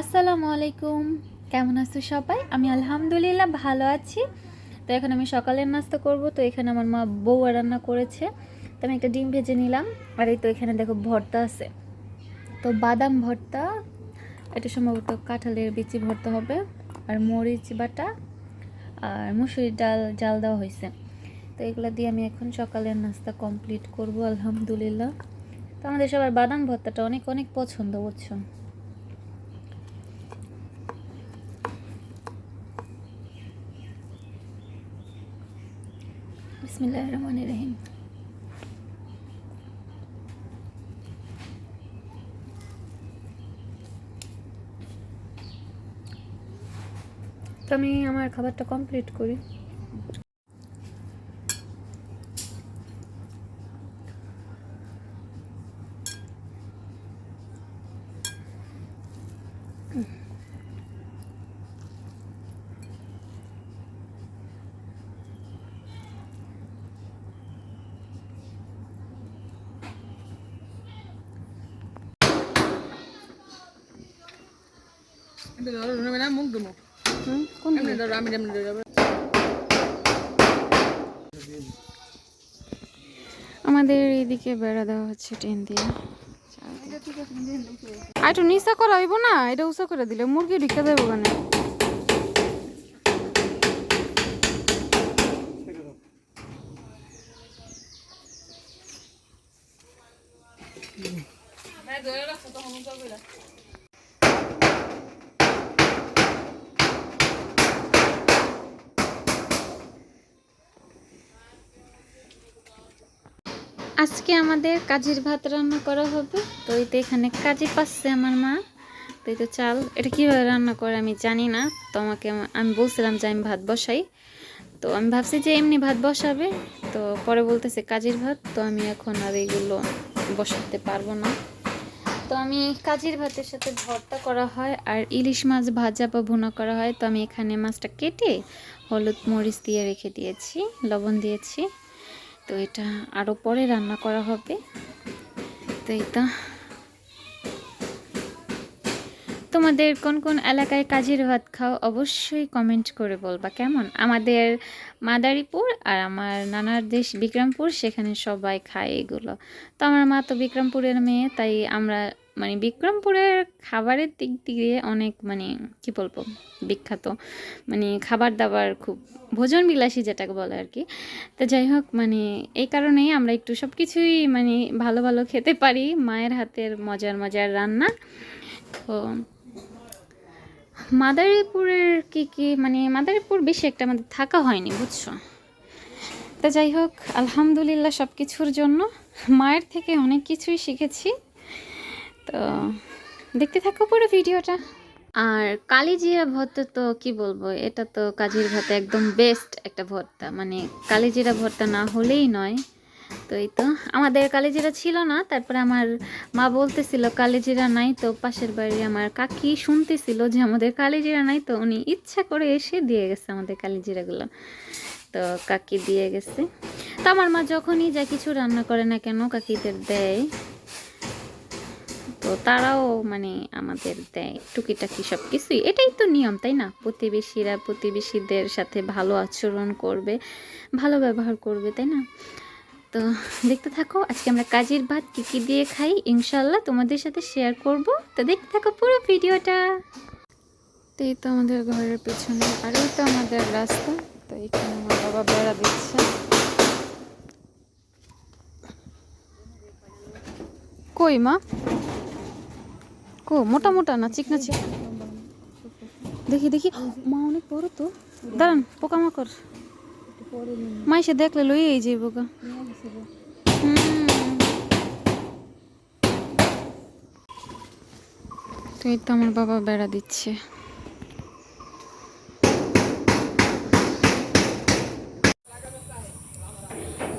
আসসালামু আলাইকুম। কেমন আছো সবাই? আমি আলহামদুলিল্লাহ ভালো আছি। তো এখন আমি সকালের নাস্তা করব। তো এখানে আমার মা বউয়া রান্না করেছে। তো আমি একটা ডিম ভেজে নিলাম। আর এই তো এখানে দেখো ভর্তা আছে। তো বাদাম ভর্তা, এটা সম্ভবত কাঁঠালের বিচি ভর্তা হবে। আর মরিচ বাটা আর মুসুরির ডাল, জাল দেওয়া হয়েছে। তো এগুলো দিয়ে আমি এখন সকালের নাস্তা কমপ্লিট করব, আলহামদুলিল্লাহ। তো আমাদের সবার বাদাম ভর্তাটা অনেক অনেক পছন্দ, বুঝছ? তো আমি আমার খাবারটা কমপ্লিট করি। ধরো ধরো আমাদের এইদিকে বেড়া দেওয়া হচ্ছে ট্রেন দিয়ে। আর একটু নিচা করা হইব না, এটা উঁচা করে দিলে মুরগি ঢুকে দেবো ওখানে আজকে আমাদের কাজির ভাত রান্না করা হবে। তো এই তো এখানে কাজি পাচ্ছে আমার মা। তো এই তো চাল, এটা কীভাবে রান্না করে আমি জানি না। তো আমাকে আমি বলছিলাম যে আমি ভাত বসাই। তো আমি ভাবছি যে এমনি ভাত বসাবে। তো পরে বলতেছে কাজির ভাত। তো আমি এখন আর এইগুলো বসাতে পারব না। তো আমি কাজির ভাতের সাথে ভর্তা করা হয় আর ইলিশ মাছ ভাজা বা ভুনা করা হয়। তো আমি এখানে মাছটা কেটে হলুদ মরিচ দিয়ে রেখে দিয়েছি, লবণ দিয়েছি। তো এটা আরও পরে রান্না করা হবে। তো এটা। তোমাদের কোন কোন এলাকায় কাজের ভাত খাও অবশ্যই কমেন্ট করে বলবা কেমন? আমাদের মাদারীপুর আর আমার নানার দেশ বিক্রমপুর, সেখানে সবাই খায় এগুলো। তো আমার মা তো বিক্রমপুরের মেয়ে, তাই আমরা মানে বিক্রমপুরের খাবারের দিক দিয়ে অনেক মানে কি বলব, বিখ্যাত। মানে খাবার দাবার খুব ভোজন বিলাসী যেটাকে বলে আর কি। তো যাই হোক মানে এই কারণেই আমরা একটু সব কিছুই মানে ভালো ভালো খেতে পারি। মায়ের হাতের মজার মজার রান্না। তো মাদারীপুরের কি কি মানে মাদারীপুর বেশি একটা আমাদের থাকা হয়নি, বুঝছ? তো যাই হোক, আলহামদুলিল্লাহ সব কিছুর জন্য মায়ের থেকে অনেক কিছুই শিখেছি। তো দেখতে থাকো পুরো ভিডিওটা। আর কালিজিরা ভর্তা তো কি বলব, এটা তো কাজির ভর্তা একদম বেস্ট একটা ভর্তা। মানে কালিজিরা ভর্তা না হলেই নয়। তো এই তো, আমাদের কালিজিরা ছিল না, তারপরে আমার মা বলতেছিল কালিজিরা নাই, তো পাশের বাড়ি আমার কাকি শুনতেছিল যে আমাদের কালিজিরা নাই, তো উনি ইচ্ছা করে এসে দিয়ে গেছে আমাদের কালিজিরাগুলো। তো কাকি দিয়ে গেছে। তো আমার মা যখনই যা কিছু রান্না করে না কেন, কাকিদের দেয়। তো তারাও মানে আমাদের দেয় টুকিটাকি সব কিছুই এটাই তো নিয়ম, তাই না? প্রতিবেশীরা প্রতিবেশীদের সাথে ভালো আচরণ করবে, ভালো ব্যবহার করবে, তাই না? তো দেখতে থাকো, আজকে আমরা কাজের ভাত কী কী দিয়ে খাই ইনশাল্লাহ তোমাদের সাথে শেয়ার করব। তো দেখতে থাকো পুরো ভিডিওটা। তো এই তো আমাদের ঘরের পেছনে, আর এই তো আমাদের রাস্তা, তো এখানে আমার বাবা বেড়া দিচ্ছে। কই মা? কো, মোটা মোটা না চিকনা চিকনা দেখি দেখি। মা অনেক বড় তো। দাঁড়ান, পোকামাকড়। মা এসে দেখলে লই এই যে বোকা তো এই তো আমার বাবা বেড়া দিচ্ছে।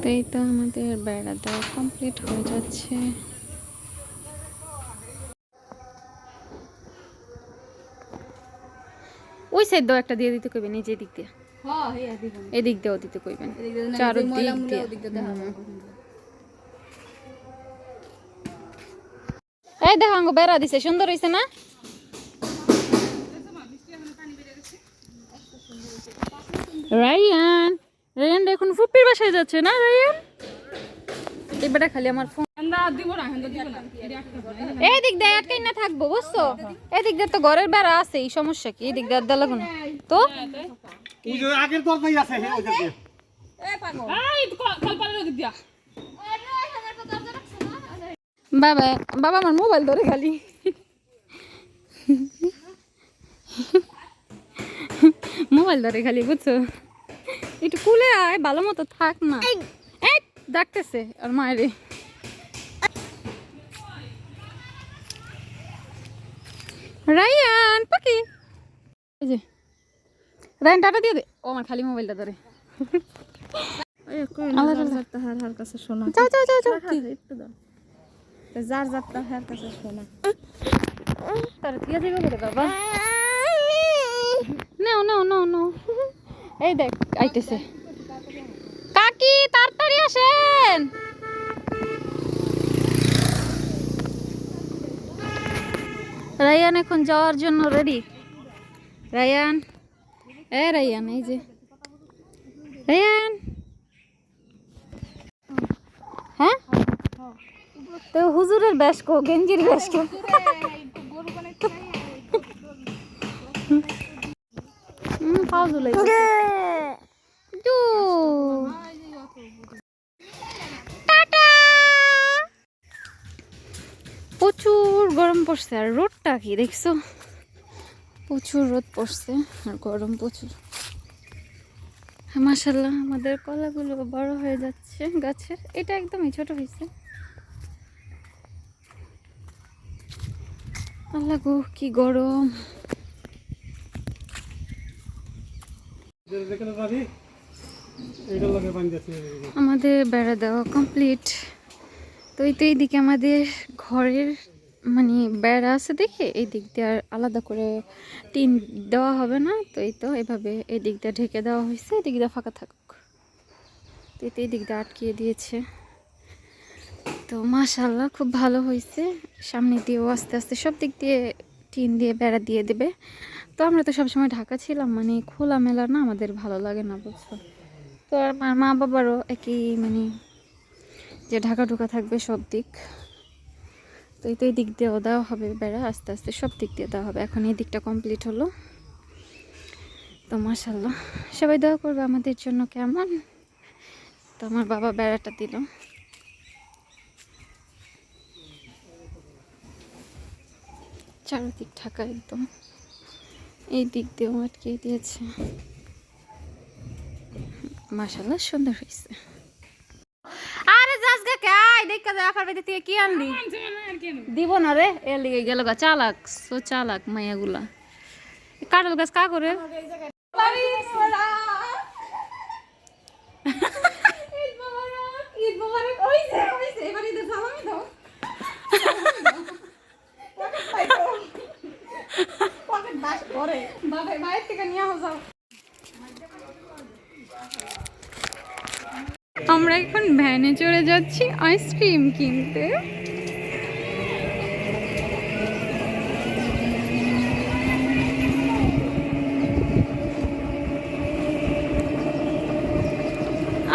তো এই তো আমাদের বেড়া দেওয়া কমপ্লিট হয়ে যাচ্ছে। ওই সাইড দাও একটা দিয়ে দিতে কইবেন নিচে দিক দিয়ে। এদিক দিয়ে। দিতে কইবেন চার দিক দিয়ে। এই দেখো বেড়া দিছে সুন্দর হয়েছে না? রায়ান রায়ান এখন ফুপির বাসায় যাচ্ছে না রায়ান? এবারে খালি আমার ফোন এই দিক দিয়ে আটকাই না থাকব বুঝছ? এই দিক দিয়ে তো ঘরের বেড়া আছে এই সমস্যা কি? এই দিক দিয়ে আড্ডা লাগুন তো? আগের তরফাই আছে ওই যে এই তো কল কল পালে দিক দিয়া। বাবা বাবা আমার মোবাইল ধরে খালি। মোবাইল ধরে খালি বুঝছ? একটু কুলে আয় ভালো মতো থাক না এই ডাকতেছে আর মায়েরে। রায়ান পাখি। এই যে। রায়ান টাটা দিয়ে দে। ও আমার খালি মোবাইলটা ধরে। যার কাছে শোনা। তার দিয়ে দিবে বলে বাবা? নাও নাও নাও নাও। এই দেখ আইতেছে। কাকি তাড়াতাড়ি আসেন। রায়ান এখন যাওয়ার জন্য রেডি রায়ান এ রায়ান এই যে। রায়ান হ্যাঁ? তো হুজুরের ব্যাস কো গেঞ্জির ব্যাস কো। হুম পাও দুলাই প্রচুর গরম পড়ছে, আর রোদটা কি দেখছ? প্রচুর রোদ পড়ছে, আর গরম প্রচুর। মাসাল্লাহ আমাদের কলাগুলো বড় হয়ে যাচ্ছে গাছের। এটা একদমই ছোট হয়েছে। আল্লাহ গো, কি গরম। আমাদের বেড়া দেওয়া কমপ্লিট তো এই তো এইদিকে আমাদের ঘরের মানে বেড়া আছে দেখে এই দিক দিয়ে আর আলাদা করে টিন দেওয়া হবে না। তো এই তো এভাবে এই দিক দিয়ে ঢেকে দেওয়া হয়েছে, এই দিক দিয়ে ফাঁকা থাকুক। তো এই তো এই দিক দিয়ে আটকিয়ে দিয়েছে। তো মাশাল্লাহ খুব ভালো হয়েছে। সামনে দিয়েও আস্তে আস্তে সব দিক দিয়ে টিন দিয়ে বেড়া দিয়ে দেবে। তো আমরা তো সবসময় ঢাকা ছিলাম মানে খোলা মেলা না, আমাদের ভালো লাগে না বুঝছ। তো আমার মা বাবারও একই মানে যে ঢাকা ঢুকা থাকবে সব দিক। তো এই তো এই দিক দিয়েও দেওয়া হবে বেড়া, আস্তে আস্তে সব দিক দিয়ে দেওয়া হবে। এখন এই দিকটা কমপ্লিট হলো। তো মাসাল্লাহ সবাই দোয়া করবে আমাদের জন্য কেমন? তো আমার বাবা বেড়াটা দিল। চারদিক ঢাকা একদম। এই দিক দিয়েও আটকে দিয়েছে। মাশাল্লাহ সুন্দর হয়েছে। আরে যাস গা কে আয় দেখা যায় বেদে তুই কি আনলি দিব না রে এর লিগে গেল গা চালাক সো চালাক মাইয়াগুলা। কাঁঠাল গাছ কা করে আমরা এখন ভ্যানে চড়ে যাচ্ছি আইসক্রিম কিনতে।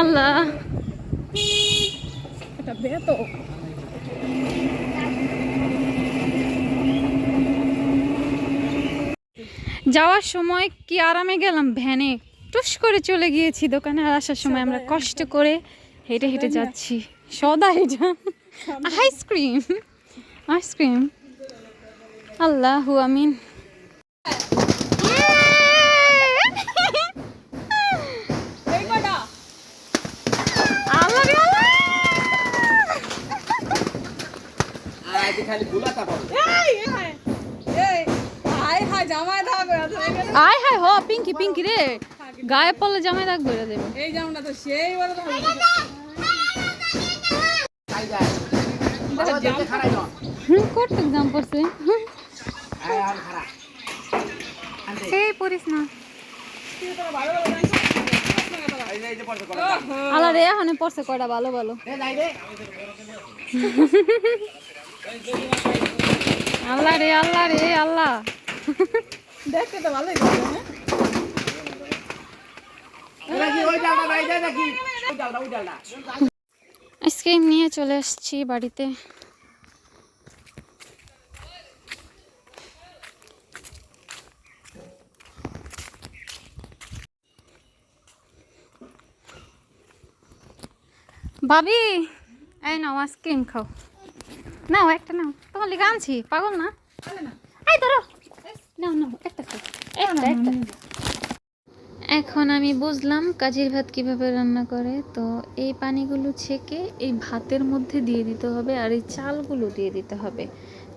আল্লাহ। যাওয়ার সময় কি আরামে গেলাম ভ্যানে? টুস করে চলে গিয়েছি দোকানে আর আসার সময় আমরা কষ্ট করে হেঁটে হেঁটে যাচ্ছি। সদা এটা আইসক্রিম আইসক্রিম আল্লাহ আমিন। আয় হায় হ পিঙ্কি পিঙ্কি রে। গায়ে পড়লে জামাই দাগ বেড়ে দেবে। এই জামটা তো সেই বলে তো খাই যায় বাবা দেখে হুম করতে জাম পড়ছে। এই পড়িস না। আল্লাহ রে এখানে পড়ছে কয়টা ভালো ভালো। রে। আল্লাহ রে আল্লাহ রে আল্লাহ। দেখতে তো ভালোই লাগে হ্যাঁ এটা কি ওই ডালটা নাই যায় নাকি ওই ডালটা ওই ডালটা আইসক্রিম নিয়ে চলে আসছি বাড়িতে। ভাবি এই নাও আইসক্রিম খাও। নাও একটা নাও। তোমার লিখে আনছি পাগল না। এই ধরো। নাও নাও একটা খাও। একটা একটা। এখন আমি বুঝলাম কাজির ভাত কীভাবে রান্না করে। তো এই পানিগুলো ছেঁকে এই ভাতের মধ্যে দিয়ে দিতে হবে আর এই চালগুলো দিয়ে দিতে হবে।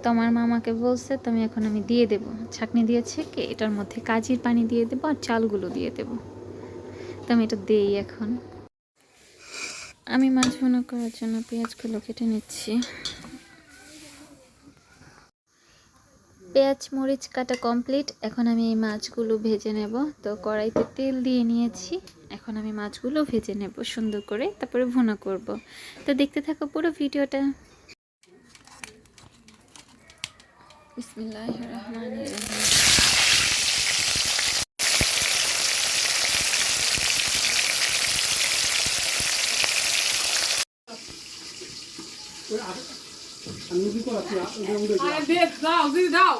তো আমার মামাকে বলছে, তুমি এখন আমি দিয়ে দেব। ছাকনি দিয়ে ছেঁকে এটার মধ্যে কাজির পানি দিয়ে দেবো আর চালগুলো দিয়ে দেব। তো আমি এটা দেই এখন। আমি মাছ ভুনা করার জন্য পেঁয়াজগুলো কেটে নিচ্ছি। পেঁয়াজ মরিচ কাটা কমপ্লিট। এখন আমি এই মাছগুলো ভেজে নেব। তো কড়াইতে তেল দিয়ে নিয়েছি। এখন আমি মাছগুলো ভেজে নেব সুন্দর করে। তারপরে ভুনা করব। তো দেখতে থাকো পুরো ভিডিওটা। দাও দিদি দাও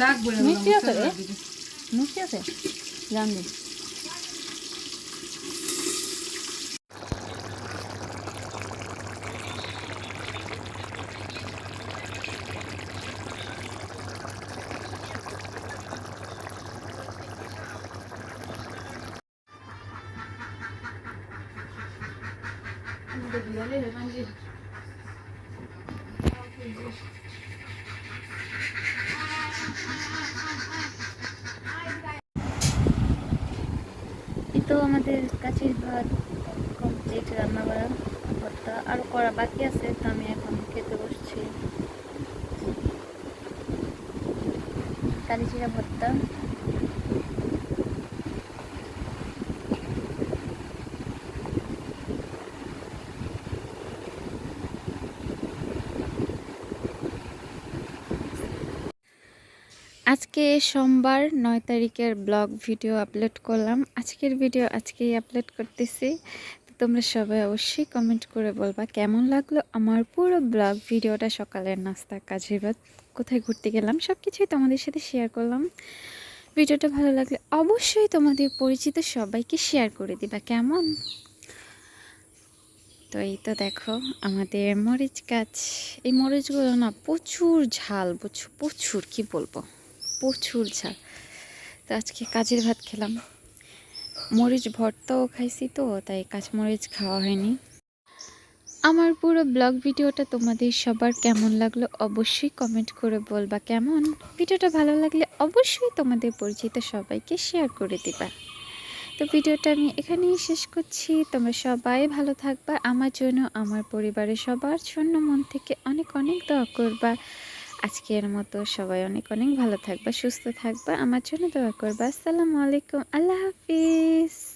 দাগ বলে মিষ্টি আছে মিষ্টি আছে? জানবি। তো আমাদের কাছের ভাত, কমপ্লিট রান্না করা ভর্তা আরও করা বাকি আছে, তো আমি এখন খেতে বসছি। কালিজিরা ভর্তা আজকে সোমবার নয় তারিখের ব্লগ ভিডিও আপলোড করলাম। আজকের ভিডিও আজকেই আপলোড করতেছি। তোমরা সবাই অবশ্যই কমেন্ট করে বলবা, কেমন লাগল আমার পুরো ব্লগ ভিডিওটা? সকালের নাস্তা, কাজের বাদ, কোথায় ঘুরতে গেলাম? সব কিছুই তোমাদের সাথে শেয়ার করলাম। ভিডিওটা ভালো লাগলে অবশ্যই তোমাদের পরিচিত সবাইকে শেয়ার করে দিবা, কেমন? তো এই তো দেখো, আমাদের মরিচ গাছ। এই মরিচগুলো না প্রচুর ঝাল বুঝছ প্রচুর, কি বলব? প্রচুর ঝাল। তো আজকে কাজের ভাত খেলাম। মরিচ ভর্তাও খাইছি তো, তাই কাঁচমরিচ খাওয়া হয়নি। আমার পুরো ব্লগ ভিডিওটা তোমাদের সবার কেমন লাগল অবশ্যই কমেন্ট করে বলবা কেমন। ভিডিওটা ভালো লাগলে অবশ্যই তোমাদের পরিচিত সবাইকে শেয়ার করে দিবা। তো ভিডিওটা আমি এখানেই শেষ করছি। তোমরা সবাই ভালো থাকবা। আমার জন্য, আমার পরিবারের সবার জন্য মন থেকে অনেক অনেক দোয়া করবা। আজকের মতো সবাই অনেক অনেক ভালো থাকবা, সুস্থ থাকবা। আমার জন্য দোয়া করবা। আসসালামু আলাইকুম। আল্লাহ হাফিজ।